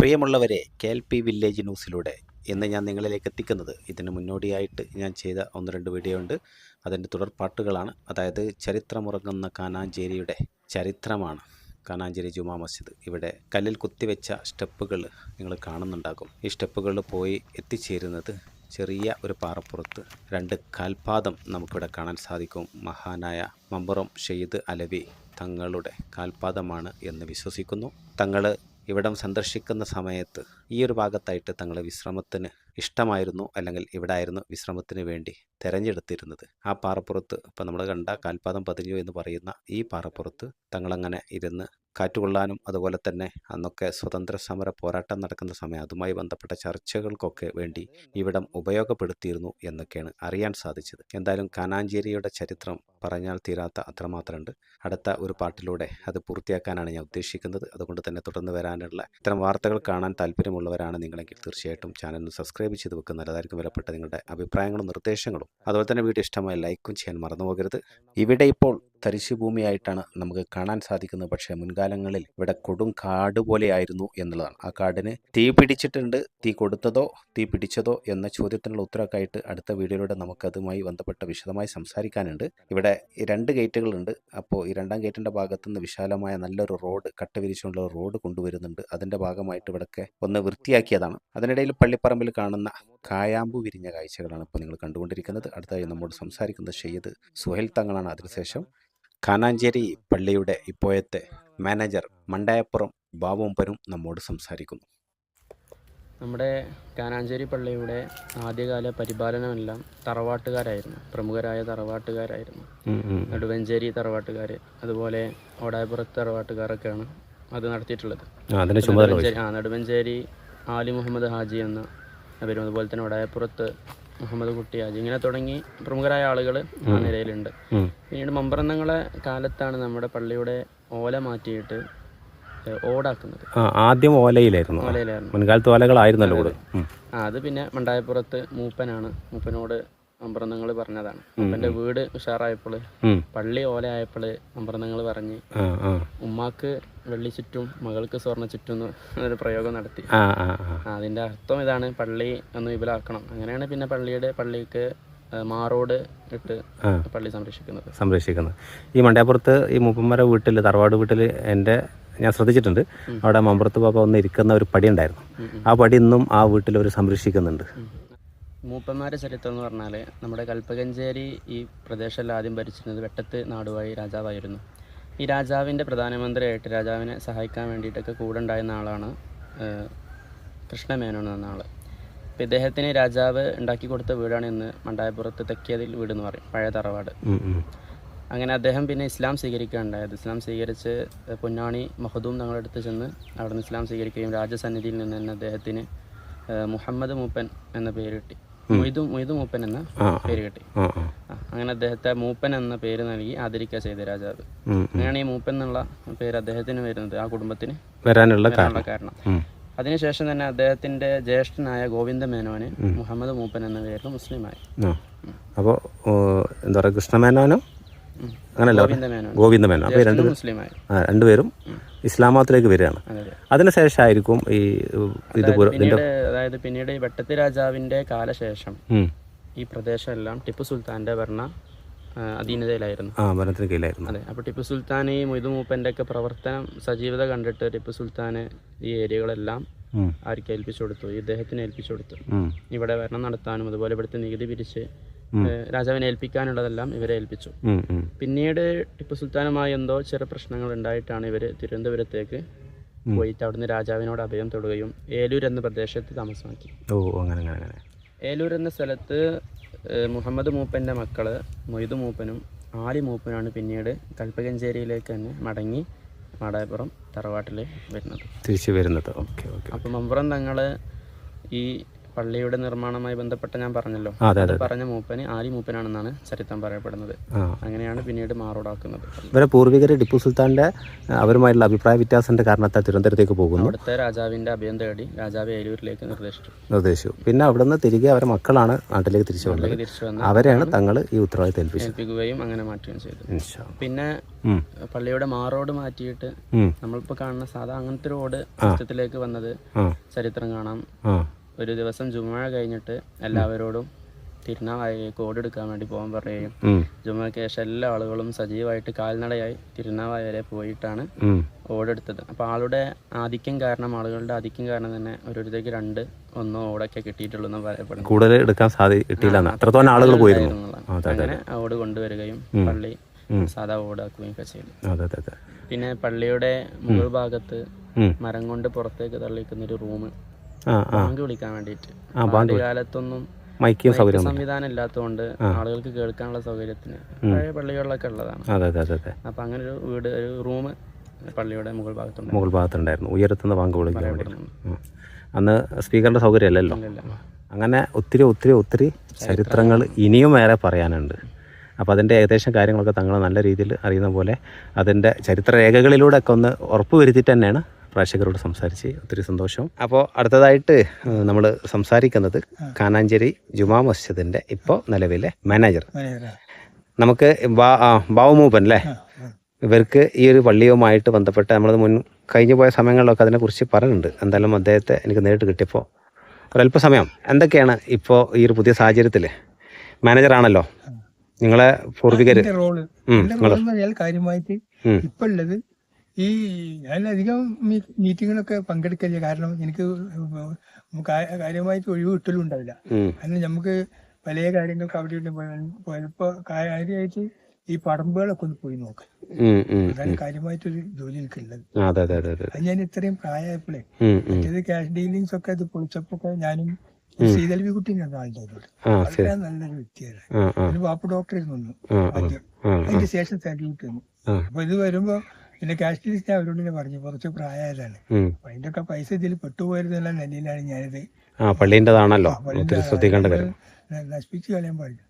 പ്രിയമുള്ളവരെ K L P village ന്യൂസിലൂടെ ഇന്ന് ഞാൻ നിങ്ങളിലേക്ക് എത്തിക്കുന്നത്. ഇതിന് മുന്നോടിയായിട്ട് ഞാൻ ചെയ്ത ഒന്ന് രണ്ട് വീഡിയോ ഉണ്ട്. അതിന്റെ തുടർപ്പാട്ടുകളാണ് അതായത് ചരിത്രമുറങ്ങുന്ന കാനാഞ്ചേരിയുടെ ചരിത്രമാണ് കാനാഞ്ചേരി ജുമാ മസ്ജിദ്. ഇവിടെ കല്ലിൽ കുത്തിവെച്ച സ്റ്റെപ്പുകൾ നിങ്ങൾ കാണുന്നുണ്ടാകും. ഈ സ്റ്റെപ്പുകളിൽ പോയി എത്തിച്ചേരുന്നത് ചെറിയ ഒരു പാറപ്പുറത്ത് രണ്ട് കാൽപാദം നമുക്കിവിടെ കാണാൻ സാധിക്കും. മഹാനായ മമ്പുറം ഷെയ്ദ് അലവി തങ്ങളുടെ കാൽപാദമാണ് എന്ന് വിശ്വസിക്കുന്നു. തങ്ങൾ ഇവിടം സന്ദർശിക്കുന്ന സമയത്ത് ഈ ഒരു ഭാഗത്തായിട്ട് തങ്ങൾ വിശ്രമത്തിന് ഇഷ്ടമായിരുന്നു അല്ലെങ്കിൽ ഇവിടെ ആയിരുന്നു വിശ്രമത്തിന് വേണ്ടി. തിരഞ്ഞെടുത്തിരുന്നത്. ആ പാറപ്പുറത്ത് ഇപ്പം നമ്മൾ കണ്ട കാൽപാദം പതിഞ്ഞു എന്ന് പറയുന്ന ഈ പാറപ്പുറത്ത് തങ്ങളങ്ങനെ ഇരുന്ന് കാറ്റുകൊള്ളാനും അതുപോലെ തന്നെ അന്നൊക്കെ സ്വതന്ത്ര സമര പോരാട്ടം നടക്കുന്ന സമയം അതുമായി ബന്ധപ്പെട്ട ചർച്ചകൾക്കൊക്കെ വേണ്ടി ഇവിടം ഉപയോഗപ്പെടുത്തിയിരുന്നു എന്നൊക്കെയാണ് അറിയാൻ സാധിച്ചത്. എന്തായാലും കാനാഞ്ചേരിയുടെ ചരിത്രം പറഞ്ഞാൽ തീരാത്ത അത്രമാത്രമുണ്ട്. അടുത്ത ഒരു പാട്ടിലൂടെ അത് പൂർത്തിയാക്കാനാണ് ഞാൻ ഉദ്ദേശിക്കുന്നത്. അതുകൊണ്ട് തന്നെ തുടർന്ന് വരാനുള്ള ഇത്തരം വാർത്തകൾ കാണാൻ താല്പര്യമുള്ളവരാണ് നിങ്ങളെങ്കിൽ തീർച്ചയായിട്ടും ചാനലിന് സബ്സ്ക്രൈബ് ചെയ്ത് വെക്കുന്നത് നല്ലതായിരിക്കും വിലപ്പെട്ട നിങ്ങളുടെ അഭിപ്രായങ്ങളും നിർദ്ദേശങ്ങളും. അതുപോലെ തന്നെ വീഡിയോ ഇഷ്ടമായ ലൈക്കും ചെയ്യാൻ മറന്നു പോകരുത്. ഇവിടെ ഇപ്പോൾ തരിശു ഭൂമിയായിട്ടാണ് നമുക്ക് കാണാൻ സാധിക്കുന്നത്. പക്ഷേ മുൻകാലങ്ങളിൽ ഇവിടെ കൊടും കാട് പോലെയായിരുന്നു എന്നുള്ളതാണ്. ആ കാടിന് തീ പിടിച്ചിട്ടുണ്ട്. തീ കൊടുത്തതോ തീ പിടിച്ചതോ എന്ന ചോദ്യത്തിനുള്ള ഉത്തരമൊക്കെ ആയിട്ട് അടുത്ത വീഡിയോയിലൂടെ നമുക്കതുമായി ബന്ധപ്പെട്ട വിശദമായി സംസാരിക്കാനുണ്ട്. ഇവിടെ രണ്ട് ഗേറ്റുകളുണ്ട്. അപ്പോൾ ഈ രണ്ടാം ഗേറ്റിന്റെ ഭാഗത്തുനിന്ന് വിശാലമായ നല്ലൊരു റോഡ് കട്ട വിരിച്ചുകൊണ്ടുള്ള റോഡ് കൊണ്ടുവരുന്നുണ്ട്. അതിന്റെ ഭാഗമായിട്ട് ഇവിടെ ഒന്ന് വൃത്തിയാക്കിയതാണ്. അതിനിടയിൽ പള്ളിപ്പറമ്പിൽ കാണുന്ന കായാമ്പു വിരിഞ്ഞ കാഴ്ചകളാണ് ഇപ്പോൾ നിങ്ങൾ കണ്ടുകൊണ്ടിരിക്കുന്നത്. അടുത്തായി നമ്മോട് സംസാരിക്കുന്നത് ഷെയ്ദ് സുഹൈൽ തങ്ങളാണ്. അതിനുശേഷം കാനാഞ്ചേരി പള്ളിയുടെ ഇപ്പോഴത്തെ മാനേജർ മണ്ടായപ്പുറം ബാബുമ്പനും നമ്മോട് സംസാരിക്കുന്നു. നമ്മുടെ കാനാഞ്ചേരി പള്ളിയുടെ ആദ്യകാല പരിപാലനമെല്ലാം തറവാട്ടുകാരായിരുന്നു. പ്രമുഖരായ തറവാട്ടുകാരായിരുന്നു. നെടുവഞ്ചേരി തറവാട്ടുകാർ അതുപോലെ ഓടായപ്പുറത്ത് തറവാട്ടുകാരൊക്കെയാണ് അത് നടത്തിയിട്ടുള്ളത്. നെടുവഞ്ചേരി ആ നെടുവഞ്ചേരി ആലി മുഹമ്മദ് ഹാജി എന്ന പേരും അതുപോലെ തന്നെ ഒടായപ്പുറത്ത് മുഹമ്മദ് കുട്ടിയാജ്. ഇങ്ങനെ തുടങ്ങി പ്രമുഖരായ ആളുകൾ ആ നിലയിലുണ്ട്. പിന്നീട് മമ്പറന്നങ്ങളെ കാലത്താണ് നമ്മുടെ പള്ളിയുടെ ഓല മാറ്റിയിട്ട് ഓടാക്കുന്നത്. ആ ആദ്യം ഓലയിലായിരുന്നു. ഓലയിലായിരുന്നു. മുൻകാലത്ത് ഓലകളായിരുന്നല്ലോ അത് പിന്നെ മണ്ടായപ്പുറത്ത് മൂപ്പനാണ്. മൂപ്പനോട് അമ്പറന്നങ്ങൾ പറഞ്ഞതാണ്. അപ്പന്റെ വീട് ഉഷാറായപ്പോൾ പള്ളി ഓലയായപ്പോൾ അമ്പ്രന്നങ്ങൾ പറഞ്ഞ് ഉമ്മാക്ക് വെള്ളി ചുറ്റും മകൾക്ക് സ്വർണ ചുറ്റും എന്ന് ഒരു പ്രയോഗം നടത്തി. അതിന്റെ അർത്ഥം ഇതാണ് പള്ളി ഒന്ന് വിപുലാക്കണം. അങ്ങനെയാണ് പിന്നെ പള്ളിയുടെ പള്ളിക്ക് മാറോട് ഇട്ട് പള്ളി സംരക്ഷിക്കുന്നത്. സംരക്ഷിക്കുന്നത്. ഈ മണ്ടയപ്പുറത്ത് ഈ മുപ്പന്മാരെ വീട്ടിൽ തറവാട് വീട്ടിൽ എന്റെ ഞാൻ ശ്രദ്ധിച്ചിട്ടുണ്ട്. അവിടെ മമ്പുറത്ത് പാപ്പ ഒന്ന് ഇരിക്കുന്ന ഒരു പടി ഉണ്ടായിരുന്നു. ആ പടി ഇന്നും ആ വീട്ടിൽ അവർ സംരക്ഷിക്കുന്നുണ്ട്. മൂപ്പന്മാരുടെ ചരിത്രം എന്ന് പറഞ്ഞാൽ നമ്മുടെ കൽപ്പകഞ്ചേരി ഈ പ്രദേശമെല്ലാം ആദ്യം ഭരിച്ചിരുന്നത് വെട്ടത്ത് നാടുവാഴി രാജാവായിരുന്നു. ഈ രാജാവിന്റെ പ്രധാനമന്ത്രിയായിട്ട് രാജാവിനെ സഹായിക്കാൻ വേണ്ടിയിട്ടൊക്കെ കൂടെ ഉണ്ടായിരുന്ന ആളാണ് കൃഷ്ണമേനോൻ എന്ന ആൾ അപ്പം ഇദ്ദേഹത്തിന് രാജാവ് ഉണ്ടാക്കി കൊടുത്ത വീടാണ് ഇന്ന് മണ്ടായപ്പുറത്ത് തെക്കേതിൽ വീട് എന്ന് പറയും പഴയ തറവാട്. അങ്ങനെ അദ്ദേഹം പിന്നെ ഇസ്ലാം സ്വീകരിക്കുകയുണ്ടായത്. ഇസ്ലാം സ്വീകരിച്ച് പൊന്നാണി മഹദൂം തങ്ങളുടെ അടുത്ത് ചെന്ന് അവിടെ നിന്ന് ഇസ്ലാം സ്വീകരിക്കുകയും രാജസന്നിധിയിൽ നിന്ന് തന്നെ അദ്ദേഹത്തിന് മുഹമ്മദ് മൂപ്പൻ എന്ന പേര് കിട്ടി. മൊയ്തു മൊയ്തു മൂപ്പൻ എന്ന പേര് കിട്ടി. അങ്ങനെ അദ്ദേഹത്തെ മൂപ്പൻ എന്ന പേര് നൽകി ആദരിക്കുക ചെയ്ത രാജാവ്. അങ്ങനെയാണ് ഈ മൂപ്പൻ എന്നുള്ള പേര് അദ്ദേഹത്തിന് വരുന്നത് ആ കുടുംബത്തിന് വരാനുള്ള കാരണം. അതിനുശേഷം തന്നെ അദ്ദേഹത്തിന്റെ ജ്യേഷ്ഠനായ ഗോവിന്ദ മേനോന് മുഹമ്മദ് മൂപ്പൻ എന്ന പേരിൽ മുസ്ലിമായി. അപ്പോൾ എന്താ പറയുക കൃഷ്ണമേനോനോ. അങ്ങനല്ല ഗോവിന്ദ മേനോൻ ഗോവിന്ദമേനോ അപ്പോൾ രണ്ടുപേരും മുസ്ലിമായി. രണ്ടുപേരും ഇസ്ലാം മതത്തിലേക്ക് വരികയാണ്. അതെ അതെ. അതിനുശേഷമായിരിക്കും ഈ ഇത് അതായത് പിന്നീട് ഈ വെട്ടത്തി രാജാവിന്റെ കാലശേഷം ഈ പ്രദേശമെല്ലാം ടിപ്പു സുൽത്താന്റെ ഭരണ അധീനതയിലായിരുന്നു. ആ ഭരണത്തിന് കീഴിലായിരുന്നു. അതെ അപ്പോൾ ടിപ്പു സുൽത്താൻ ഈ മൊയ്തു മൂപ്പന്റെ ഒക്കെ പ്രവർത്തനം സജീവത കണ്ടിട്ട് ടിപ്പു സുൽത്താൻ ഈ ഏരിയകളെല്ലാം. ആർക്ക് ഏൽപ്പിച്ചു കൊടുത്തു ഇദ്ദേഹത്തിന് ഏൽപ്പിച്ചു കൊടുത്തു. ഇവിടെ ഭരണം നടത്താനും അതുപോലെ ഇവിടുത്തെ നികുതി പിരിച്ച് രാജാവിനെ ഏൽപ്പിക്കാനുള്ളതെല്ലാം ഇവരെ ഏൽപ്പിച്ചു. പിന്നീട് ടിപ്പു സുൽത്താനുമായി എന്തോ ചെറു പ്രശ്നങ്ങൾ ഉണ്ടായിട്ടാണ് ഇവർ തിരുവനന്തപുരത്തേക്ക് പോയിട്ട് അവിടുന്ന് രാജാവിനോട് അഭയം തൊടുകയും ഏലൂർ എന്ന പ്രദേശത്ത് താമസമാക്കി. ഓ അങ്ങനെ അങ്ങനെ അങ്ങനെ. ഏലൂർ എന്ന സ്ഥലത്ത് മുഹമ്മദ് മൂപ്പന്റെ മക്കൾ മൊയ്തു മൂപ്പനും ആലി മൂപ്പനാണ് പിന്നീട് കൽപ്പകഞ്ചേരിയിലേക്ക് തന്നെ മടങ്ങി മാടായപ്പുറം തറവാട്ടിൽ വരുന്നത്. തിരിച്ചു വരുന്നത്. ഓക്കെ ഓക്കെ അപ്പം മമ്പുറം തങ്ങൾ ഈ പള്ളിയുടെ നിർമ്മാണമായി ബന്ധപ്പെട്ട ഞാൻ പറഞ്ഞല്ലോ. അതെ പറഞ്ഞ മൂപ്പന് ആലി മൂപ്പനാണെന്നാണ് ചരിത്രം പറയപ്പെടുന്നത്. അങ്ങനെയാണ് പിന്നീട് മാറോടാക്കുന്നത്. ഇവരെ പൂർവികർ ടിപ്പു സുൽത്താന്റെ അവരുമായിട്ടുള്ള അഭിപ്രായ വ്യത്യാസത്തിന്റെ കാരണത്താൽ തിരുവനന്തപുരത്തേക്ക് പോകുന്നു. അവിടുത്തെ രാജാവിന്റെ അഭയം തേടി രാജാവ് ഏലൂരിലേക്ക് നിർദ്ദേശിച്ചു. നിർദ്ദേശിച്ചു. പിന്നെ അവിടുന്ന് തിരികെ അവരെ മക്കളാണ് നാട്ടിലേക്ക് തിരിച്ചു വന്നത് അവരെയാണ് തങ്ങൾ ഈ ഉത്തരവാദിത്തം ഏൽപ്പിക്കുകയും അങ്ങനെ മാറ്റുകയും ചെയ്തു. പിന്നെ. പള്ളിയുടെ മാറോട് മാറ്റിയിട്ട് നമ്മളിപ്പോ കാണുന്ന സാധാ അങ്ങനത്തെ റോഡ് ചിത്രത്തിലേക്ക് വന്നത് ചരിത്രം കാണാം. ഒരു ദിവസം ജുമാ കഴിഞ്ഞിട്ട് എല്ലാവരോടും തിരുനാവായി കോഡ് എടുക്കാൻ വേണ്ടി പോകാൻ പറയുകയും. ജുമയ്ക്ക് ശേഷം എല്ലാ ആളുകളും സജീവമായിട്ട് കാൽനടയായി തിരുനാവായ വരെ പോയിട്ടാണ്. ഓടെടുത്തത്. അപ്പോൾ ആളുടെ ആധിക്യം കാരണം ആളുകളുടെ ആധിക്യം കാരണം തന്നെ ഓരോരുത്തർക്ക് രണ്ട് ഒന്നോ ഓടൊക്കെ കിട്ടിയിട്ടുള്ളൂ എന്ന് പറയപ്പെടുന്നു കൂടുതൽ എടുക്കാൻ സാധിക്കില്ല അത്രത്തോളം ആളുകൾ പോയിരുന്നു. അങ്ങനെ ഓട് കൊണ്ടുവരികയും പള്ളി സാധാ ഓടാക്കുകയും ഒക്കെ ചെയ്തു. പിന്നെ പള്ളിയുടെ മുകൾ ഭാഗത്ത് മരം കൊണ്ട് പുറത്തേക്ക് തള്ളിക്കുന്ന ഒരു റൂം ബാങ്ക് വിളിക്കാൻ വേണ്ടിയിട്ട്. കാലത്തൊന്നും മൈക്കും സൗകര്യം സംവിധാനം ഇല്ലാത്തതുകൊണ്ട് ആളുകൾക്ക് കേൾക്കാനുള്ള സൗകര്യത്തിന് പഴയ പള്ളികളിലൊക്കെ ഉള്ളതാണ്. അതെ അതെ അതെ അതെ. അപ്പൊ അങ്ങനെ ഒരു വീട് ഒരു റൂം പള്ളിയുടെ മുകൾ ഭാഗത്തുണ്ട്. മുകൾ ഭാഗത്തുണ്ടായിരുന്നു. ഉയരത്തുനിന്ന് ബാങ്ക് വിളിക്കാൻ വേണ്ടി അന്ന് സ്പീക്കറിന്റെ സൗകര്യമല്ലല്ലോ അല്ലല്ലോ അങ്ങനെ ഒത്തിരി ഒത്തിരി ഒത്തിരി ചരിത്രങ്ങൾ ഇനിയും ഏറെ പറയാനുണ്ട്. അപ്പോൾ അതിന്റെ ഏകദേശം കാര്യങ്ങളൊക്കെ തങ്ങൾ നല്ല രീതിയിൽ അറിയുന്ന പോലെ അതിന്റെ ചരിത്ര രേഖകളിലൂടെ ഒക്കെ ഒന്ന് ഉറപ്പ് വരുത്തിയിട്ട് തന്നെയാണ് പ്രേക്ഷകരോട് സംസാരിച്ച് ഒത്തിരി സന്തോഷം. അപ്പോൾ അടുത്തതായിട്ട് നമ്മൾ സംസാരിക്കുന്നത് കാനാഞ്ചേരി ജുമാ മസ്ജിദിന്റെ ഇപ്പോൾ നിലവിലെ മാനേജർ നമുക്ക് ബാവുമൂപ്പൻ അല്ലേ? ഇവർക്ക് ഈ ഒരു പള്ളിയുമായിട്ട് ബന്ധപ്പെട്ട് നമ്മൾ മുൻ കഴിഞ്ഞു പോയ സമയങ്ങളിലൊക്കെ അതിനെക്കുറിച്ച് പറയുന്നുണ്ട് എന്തായാലും അദ്ദേഹത്തെ എനിക്ക് നേരിട്ട് കിട്ടിയപ്പോൾ ഒരല്പസമയം. എന്തൊക്കെയാണ് ഇപ്പോൾ ഈ ഒരു പുതിയ സാഹചര്യത്തിൽ മാനേജറാണല്ലോ നിങ്ങളെ പൂർവികർ കാര്യമായിട്ട് ഉം. ഈ ഞാൻ അധികം മീറ്റിങ്ങിലൊക്കെ പങ്കെടുക്കില്ല കാരണം എനിക്ക് കാര്യമായിട്ട് ഒഴിവ് കിട്ടലും ഉണ്ടാവില്ല കാരണം നമുക്ക് പല കാര്യങ്ങൾക്ക് അവിടെ ഇവിടെ പോയ- പോയപ്പോ കാര്യമായിട്ട് ഈ പറമ്പുകളൊക്കെ ഒന്ന് പോയി നോക്കാം. അതാണ് കാര്യമായിട്ടൊരു ജോലി എനിക്കുള്ളത്. അതെ ഞാൻ ഇത്രയും പ്രായമായപ്പോഴേ. മറ്റേത് ക്യാഷ് ഡീലിങ്സ് ഒക്കെ അത് പൊളിച്ചപ്പോ ഞാനും ശ്രീതൽവി കുട്ടി എന്ന ആളുടെ വളരെ നല്ലൊരു വ്യക്തിയാണ്. ആ ഒരു വാപ്പ് ഡോക്ടർ ആദ്യം. അതിന്റെ ശേഷം സർട്ടിഫിക്കറ്റ് തന്നു അപ്പൊ ഇത് വരുമ്പോ പിന്നെ കാസ്റ്റിലിസ്റ്റ് ലിസ്റ്റ് അവരോട് തന്നെ പറഞ്ഞു കുറച്ച് പ്രായമായതാണ്. അപ്പൊ അതിന്റെ ഒക്കെ പൈസ ഇതിൽ പെട്ടുപോയിരുന്നുള്ള നിലയിലാണ് ഞാനിത്. ആ പള്ളീന്റെതാണല്ലോ ഒത്തിരി ശ്രദ്ധിക്കേണ്ട കാര്യം. നശിപ്പിച്ച് കളയാൻ പാടില്ല.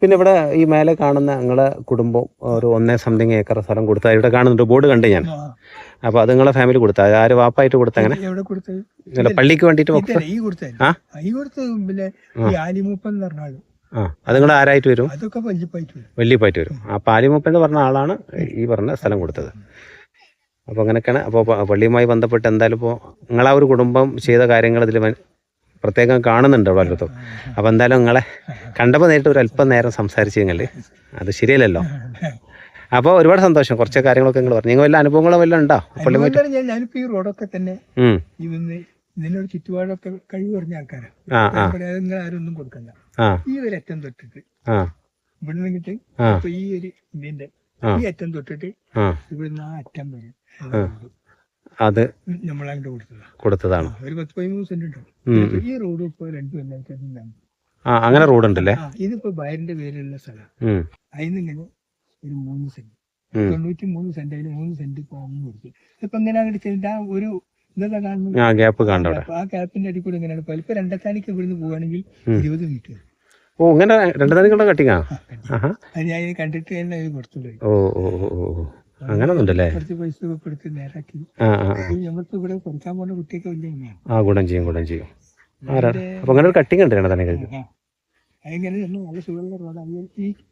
പിന്നെ ഇവിടെ ഈ മേലെ കാണുന്ന നിങ്ങളെ കുടുംബം ഒരു ഒന്നേ സംതിങ് ഏക്കർ സ്ഥലം കൊടുത്ത ഇവിടെ കാണുന്നുണ്ട് ബോർഡ് കണ്ട് ഞാൻ. അപ്പൊ അത് നിങ്ങളെ ഫാമിലി കൊടുത്ത? ആര് വാപ്പായിട്ട് കൊടുത്ത അങ്ങനെ? അല്ല പള്ളിക്ക് വേണ്ടിട്ട് ആ? പിന്നെ അത് നിങ്ങൾ ആരായിട്ട് വരും? വല്യപ്പായിട്ട് വരും. ആ പാലിമുപ്പ എന്ന് പറഞ്ഞ ആളാണ് ഈ പറഞ്ഞ സ്ഥലം കൊടുത്തത്. അപ്പോൾ അങ്ങനെയൊക്കെയാണ് അപ്പോൾ പള്ളിയുമായി ബന്ധപ്പെട്ട് എന്തായാലും ഇപ്പോൾ നിങ്ങളാ ഒരു കുടുംബം ചെയ്ത കാര്യങ്ങൾ ഇതിൽ പ്രത്യേകം കാണുന്നുണ്ട് വല്ലതും അപ്പോൾ എന്തായാലും നിങ്ങളെ കണ്ടപ്പോൾ നേരിട്ട് ഒരു അല്പം നേരം സംസാരിച്ചു നിങ്ങൾ അത് ശരിയല്ലല്ലോ. അപ്പോൾ ഒരുപാട് സന്തോഷം. കുറച്ച് കാര്യങ്ങളൊക്കെ നിങ്ങൾ പറഞ്ഞു. നിങ്ങൾ വല്ല അനുഭവങ്ങളോ വല്ലതും ഉണ്ടോ? പള്ളിയുമായിട്ട് ഞാൻ ഞാനിപ്പോ ഈ റോഡൊക്കെ തന്നെ ചുറ്റുപാടൊക്കെ കഴിവ് ആൾക്കാരാണ് നിങ്ങൾ കൊടുക്കണ്ട. ഈ ഒരു അറ്റം തൊട്ടിട്ട് ആ. ഇവിടെ നിന്നിട്ട് ആ. ഈ ഒരു ഇതിന്റെ. ഈ അറ്റം തൊട്ടിട്ട് ഇവിടുന്ന് ആ അറ്റം വരെ. അത് നമ്മളങ്ങോട്ട് കൊടുത്തതാണ്. കൊടുത്തതാണ് ഒരു പത്ത് പതിമൂന്ന് സെന്റ് ഉണ്ടാവും ഉം. ഇതിപ്പോ ഈ റോഡ് ഇപ്പൊ രണ്ടു കൊല്ലം ആ അങ്ങനെ റോഡുണ്ടല്ലേ? ഇതിപ്പോ ബയറിന്റെ പേരിലുള്ള സ്ഥലം. അതിന്നിങ്ങനെ ഒരു മൂന്ന് സെന്റ്. തൊണ്ണൂറ്റി മൂന്ന് സെന്റ് അതിന് മൂന്ന് സെന്റ് ഇപ്പൊ അങ്ങ് കൊടുത്തു. ഇപ്പൊ ഇങ്ങനെ അങ്ങോട്ട് ചെന്നിട്ട് ആ ഒരു ഇതാ കാണുന്നു ആ ഗ്യാപ്പ് കാണണ്ട ആ ഗ്യാപ്പിന്റെ അടി കൂടെ ഇങ്ങനെയാണ്. ഇപ്പൊ രണ്ടത്താനിക്ക് ഇവിടുന്ന് പോവുകയാണെങ്കിൽ ഉം. ഇരുപത് മീറ്റർ. ഓ ഇങ്ങനെ രണ്ടു തനിക്കുള്ള കട്ടിങ്ങാ ഞാൻ കണ്ടിട്ട് തന്നെ ഓ ഓ ഓ ആ ഗുണം ചെയ്യും ഗുണം ചെയ്യും. ആരാണ് അപ്പൊ അങ്ങനെ ഒരു കട്ടിങ് ഉണ്ട് നല്ല സുഖമുള്ള റോഡാണ്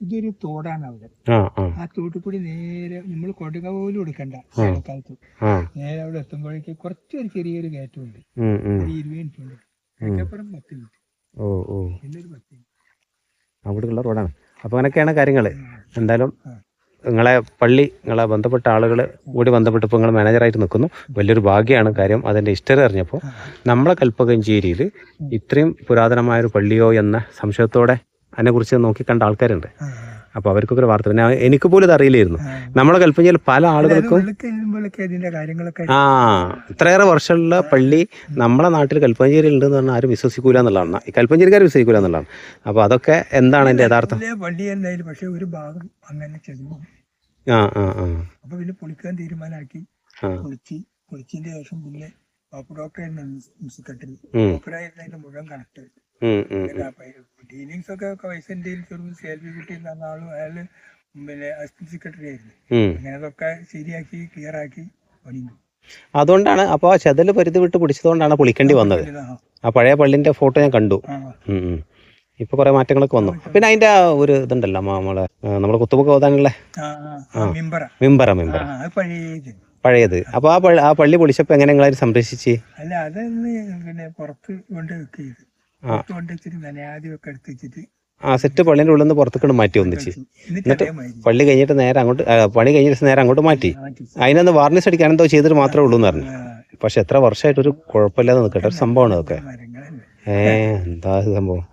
ഇതൊരു തോടാണ് അവിടെ. ആ തോട്ടിൽ കൂടി നേരെ നമ്മൾ കൊടുക്ക പോലും എടുക്കണ്ട. കാലത്ത് നേരെ അവിടെ എത്തുമ്പോഴേക്ക് കുറച്ചൊരു ചെറിയൊരു കയറ്റമുണ്ട് ഇരുപത് മിനിറ്റ് ഉണ്ട്. തെക്കപ്പുറം പത്ത് മിനിറ്റ് ഓ ഓ. പിന്നെ ഒരു പത്ത് മിനിറ്റ് അവിടെയുള്ള റോഡാണ്. അപ്പോൾ അങ്ങനെയൊക്കെയാണ് കാര്യങ്ങൾ എന്തായാലും. നിങ്ങളെ പള്ളി നിങ്ങളെ ബന്ധപ്പെട്ട ആളുകൾ കൂടി ബന്ധപ്പെട്ടപ്പോൾ നിങ്ങൾ മാനേജറായിട്ട് നിൽക്കുന്നു വലിയൊരു ഭാഗ്യമാണ് കാര്യം. അതിന്റെ ഹിസ്റ്ററി അറിഞ്ഞപ്പോൾ നമ്മളെ കൽപ്പകഞ്ചേരിയിൽ ഇത്രയും പുരാതനമായൊരു പള്ളിയോ എന്ന സംശയത്തോടെ അതിനെക്കുറിച്ച് നോക്കി കണ്ട ആൾക്കാരുണ്ട്. അപ്പോൾ അവർക്കൊക്കെ ഒരു വാർത്ത പിന്നെ എനിക്ക് പോലും ഇത് അറിയില്ലായിരുന്നു. നമ്മളെ കൽപ്പഞ്ചേരിയിൽ പല ആളുകൾക്കും ആ ഇത്രയേറെ വർഷമുള്ള പള്ളി നമ്മളെ നാട്ടിൽ കൽപ്പഞ്ചേരി ഉണ്ടെന്ന് പറഞ്ഞാൽ ആരും വിശ്വസിക്കൂല എന്നുള്ളതാണ്. ഈ കൽപ്പഞ്ചേരിക്കാർ വിശ്വസിക്കൂല എന്നുള്ളതാണ്. അപ്പോൾ അതൊക്കെ എന്താണ് എന്റെ യഥാർത്ഥം? പള്ളി എന്തായാലും പക്ഷേ ഒരു ഭാഗം അങ്ങനെ ആ ആ ആ. അപ്പൊ പിന്നെ പൊളിക്കാൻ തീരുമാനമാക്കി. പൊളിച്ച് ശേഷം പിന്നെ ഡോക്ടർ ഡോക്ടറായിരുന്നു സെക്രട്ടറി. ഡോക്ടറായിരുന്നു മുഴുവൻ കണക്ട്. ഡീലിങ്സ് ഒക്കെ വൈസ് ചെറു സേൽവി കുട്ടി തന്ന ആളും അയാൾ പിന്നെ അസിസ്റ്റന്റ് സെക്രട്ടറി ആയിരുന്നു. അങ്ങനെ അതൊക്കെ ശരിയാക്കി ക്ലിയർ ആക്കി പണിയുന്നു. അതുകൊണ്ടാണ് അപ്പോൾ ആ ചെതൽ പരിധി വിട്ട് പിടിച്ചതുകൊണ്ടാണ് പൊളിക്കേണ്ടി വന്നത്. ആ പഴയ പള്ളിന്റെ ഫോട്ടോ ഞാൻ കണ്ടു. ഇപ്പൊ കുറേ മാറ്റങ്ങളൊക്കെ വന്നു. പിന്നെ അതിന്റെ ആ ഒരു ഇതുണ്ടല്ലോ നമ്മളെ നമ്മുടെ കുത്തുബൊക്കെ ഓതാനുള്ള മിമ്പറ. മെമ്പറ അത് പഴയത്. അപ്പൊ ആ പള്ളി പൊളിച്ചപ്പോ എങ്ങനെ നിങ്ങളെ സംരക്ഷിച്ച്? അല്ല അതൊന്ന് പിന്നെ പുറത്ത് കൊണ്ട് എടുത്ത് വെച്ചിട്ട് ആ സെറ്റ് പള്ളിന്റെ ഉള്ളിൽ നിന്ന് പുറത്തേക്ക് മാറ്റി ഒന്നിച്ച്. എന്നിട്ട് പള്ളി കഴിഞ്ഞിട്ട് നേരെ അങ്ങോട്ട് പണി കഴിഞ്ഞിട്ട് നേരെ അങ്ങോട്ട് മാറ്റി. അതിനൊന്ന് വാർണിസ് അടിക്കാൻ എന്തോ ചെയ്തിട്ട് മാത്രമേ ഉള്ളൂ എന്ന് പറഞ്ഞു. പക്ഷെ എത്ര വർഷമായിട്ട് ഒരു കുഴപ്പമില്ലാതെ നിൽക്കട്ടെ ഒരു സംഭവമാണ് അതൊക്കെ. ഏഹ് ഏ എന്താ സംഭവം?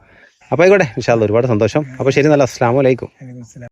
അപ്പോൾ ആയിക്കോട്ടെ വിശാല ഒരുപാട് സന്തോഷം. അപ്പോൾ ശരി നല്ല അസ്സാം വലൈക്കും